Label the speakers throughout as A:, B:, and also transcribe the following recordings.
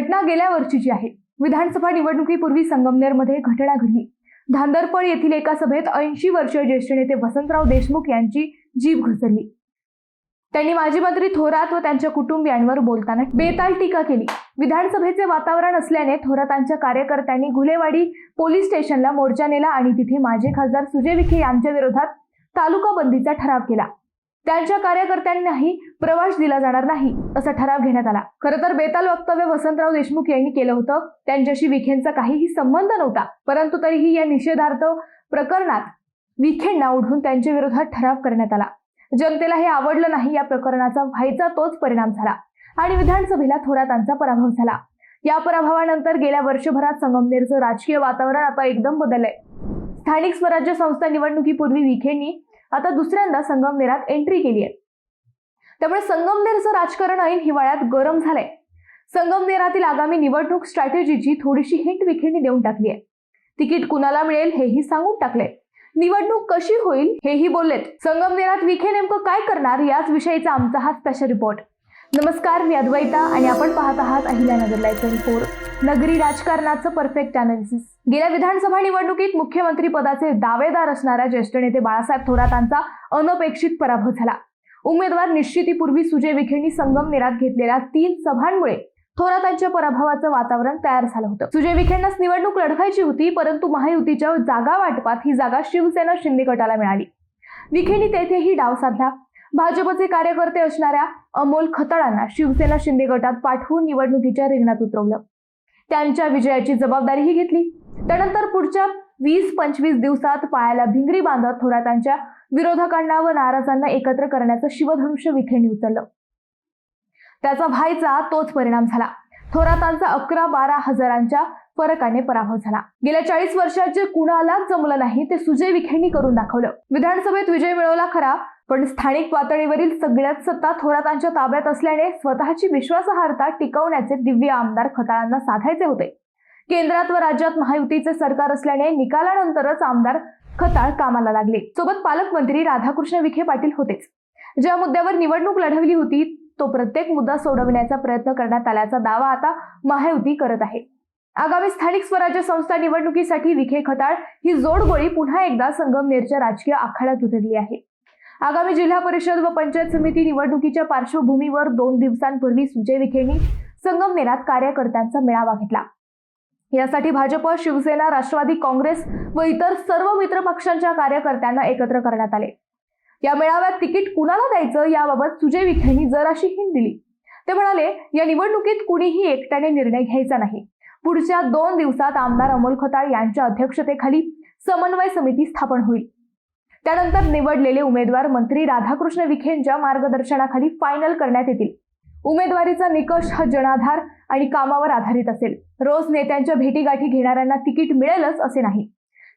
A: घटना गेल्या वर्षीची आहे. विधानसभा निवडणुकीपूर्वी संगमनेरमध्ये घटना घडली. धांदरफळ येथील एका सभेत ऐंशी वर्षीय ज्येष्ठ नेते वसंतराव देशमुख यांची जीभ घसरली. त्यांनी माजी मंत्री थोरात व त्यांच्या कुटुंबियांवर बोलताना बेताल टीका केली. विधानसभेचे वातावरण असल्याने थोरातांच्या कार्यकर्त्यांनी घुलेवाडी पोलीस स्टेशनला मोर्चा नेला आणि तिथे माजी खासदार सुजय विखे यांच्या विरोधात तालुका बंदीचा ठराव केला. त्यांच्या कार्यकर्त्यांनाही प्रवास दिला जाणार नाही असा ठराव घेण्यात आला. खरं तर बेताल वक्तव्य वसंतराव देशमुख यांनी केलं होतं. त्यांच्याशी विखेंचा काहीही संबंध नव्हता. परंतु तरीही या निषेधार्थ प्रकरणात विखेंना ओढून त्यांच्या विरोधात ठराव करण्यात आला. जनतेला हे आवडलं नाही या प्रकरणाचा व्हायचा तोच परिणाम झाला. आणि विधानसभेला थोरातांचा पराभव झाला. या पराभवानंतर गेल्या वर्षभरात संगमनेरचं राजकीय वातावरण आता एकदम बदललंय. स्थानिक स्वराज्य संस्था निवडणुकीपूर्वी विखेंनी आता दुसऱ्यांदा संगमनेरात एंट्री केली आहे त्यामुळे संगमनेरचं राजकारण ऐन हिवाळ्यात गरम झालंय. संगमनेरातील आगामी निवडणूक स्ट्रॅटेजीची थोडीशी हिंट विखेंनी देऊन टाकली आहे तिकीट कुणाला मिळेल हेही सांगून टाकले निवडणूक कशी होईल हेही बोललेत. संगमनेरात विखे नेमकं काय करणार याच विषयीचा आमचा हा स्पेशल रिपोर्ट नमस्कार मी अद्वैता आणि आपण पाहत आहात अहिल्यानगर लाईव्ह ट्वेंटी फोर नगरी राजकारणाचं परफेक्ट अनालिसिस गेल्या विधानसभा निवडणुकीत मुख्यमंत्री पदाचे दावेदार असणाऱ्या ज्येष्ठ नेते बाळासाहेब थोरातांचा अनपेक्षित पराभव झाला. उमेदवार निश्चितीपूर्वी सुजय विखेंनी संगमनेरात घेतलेल्या तीन सभांमुळे थोरातांच्या पराभवाचं वातावरण तयार झालं होतं. सुजय विखेंनाच निवडणूक लढवायची होती परंतु महायुतीच्या जागा वाटपात ही जागा शिवसेना शिंदे गटाला मिळाली. विखेंनी तेथेही डाव साधला. भाजपचे कार्यकर्ते असणाऱ्या अमोल खताळांना शिवसेना शिंदे गटात पाठवून निवडणुकीच्या रिंगणात उतरवलं. त्यांच्या विजयाची जबाबदारीही घेतली. त्यानंतर पुढच्या वीस पंचवीस दिवसात पायाला भिंगरी बांधत थोरातांच्या विरोधकांना व नाराजांना एकत्र करण्याचं शिवधनुष्य विखेंनी उचललं. त्याचा व्हायचा तोच परिणाम झाला. थोरातांचा अकरा बारा हजारांच्या फरकाने पराभव झाला. गेल्या चाळीस वर्षात जे कुणालाच जमलं नाही ते सुजय विखेंनी करून दाखवलं. विधानसभेत विजय मिळवला खरा पण स्थानिक पातळीवरील सगळ्यात सत्ता थोरातांच्या ताब्यात असल्याने स्वतःची विश्वासार्हता टिकवण्याचे दिव्य आमदार खताळांना साधायचे होते. केंद्रात व राज्यात महायुतीचे सरकार असल्याने निकालानंतरच आमदार खताळ कामाला लागले. सोबत पालकमंत्री राधाकृष्ण विखे पाटील होतेच. ज्या मुद्द्यावर निवडणूक लढवली होती तो प्रत्येक मुद्दा सोडवण्याचा प्रयत्न करण्यात आल्याचा दावा आता महायुती करत आहे. आगामी स्थानिक स्वराज्य संस्था निवडणुकीसाठी विखे खताळ ही जोडगोळी पुन्हा एकदा संगमनेरच्या राजकीय आखाड्यात उतरली आहे. आगामी जिल्हा परिषद व पंचायत समिती निवडणुकीच्या पार्श्वभूमीवर दोन दिवसांपूर्वी सुजय विखेंनी संगमनेरात कार्यकर्त्यांचा मेळावा घेतला. यासाठी भाजप शिवसेना राष्ट्रवादी काँग्रेस व इतर सर्व मित्र पक्षांच्या कार्यकर्त्यांना एकत्र करण्यात आले. या मेळाव्यात तिकीट कुणाला द्यायचं याबाबत सुजय विखेंनी जराशी हिंद दिली. ते म्हणाले या निवडणुकीत कुणीही एकट्याने निर्णय घ्यायचा नाही. पुढच्या दोन दिवसात आमदार अमोल खताळ यांच्या अध्यक्षतेखाली समन्वय समिती स्थापन होईल. त्यानंतर निवडलेले उमेदवार मंत्री राधाकृष्ण विखेंच्या मार्गदर्शनाखाली फायनल करण्यात येतील. उमेदवारीचा निकष हा जनाधार आणि कामावर आधारित असेल. रोज नेत्यांच्या भेटीगाठी घेणाऱ्यांना तिकीट मिळेलच असे नाही.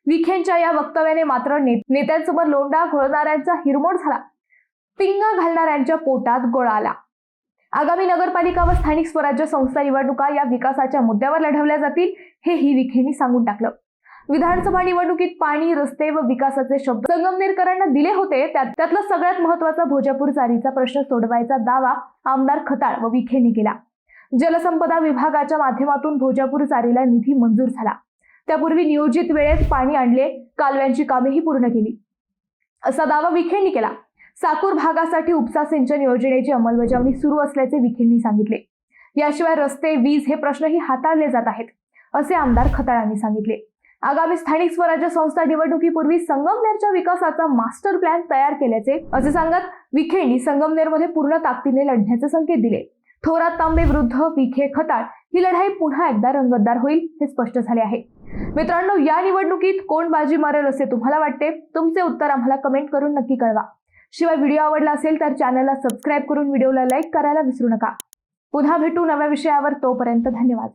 A: विखेंच्या या वक्तव्याने मात्र नेत्यांसमोर लोंडा घोळणाऱ्यांचा हिरमोड झाला. पिंगा घालणाऱ्यांच्या पोटात गोळा आला. आगामी नगरपालिका व स्थानिक स्वराज्य संस्था निवडणुका या विकासाच्या मुद्द्यावर लढवल्या जातील हेही विखेंनी सांगून टाकलं. विधानसभा निवडणुकीत पाणी रस्ते व विकासाचे शब्द संगमनेरकरांना दिले होते. त्यात त्यातला सगळ्यात महत्त्वाचा भोजापूर चारीचा प्रश्न सोडवायचा दावा आमदार खताळ व विखेंनी केला. जलसंपदा विभागाच्या माध्यमातून भोजापूर चारीला निधी मंजूर झाला. त्यापूर्वी नियोजित वेळेत पाणी आणले कालव्यांची कामेही पूर्ण केली. असा दावा विखेंनी केला. साकूर भागासाठी उपसा सिंचन योजनेची अंमलबजावणी सुरू असल्याचे विखेंनी सांगितले. याशिवाय रस्ते वीज हे प्रश्नही हाताळले जात आहेत असे आमदार खताळांनी सांगितले. आगामी स्थानिक स्वराज्य संस्था निवडणुकीपूर्वी संगमनेरच्या विकासाचा मास्टर प्लॅन तयार केल्याचे असे सांगत विखेंनी संगमनेरमध्ये पूर्ण ताकदीने लढण्याचे संकेत दिले. थोरात तांबे विरुद्ध विखे खताळ ही लढाई पुन्हा एकदा रंगतदार होईल हे स्पष्ट झाले आहे. मित्रांनो या निवडणुकीत कोण बाजी मारेल असे तुम्हाला वाटते? तुमचे उत्तर आम्हाला कमेंट करून नक्की कळवा. शिवाय व्हिडिओ आवडला असेल तर चॅनलला सबस्क्राईब करून व्हिडिओला लाईक करायला विसरू नका. पुन्हा भेटू नव्या विषयावर तोपर्यंत धन्यवाद.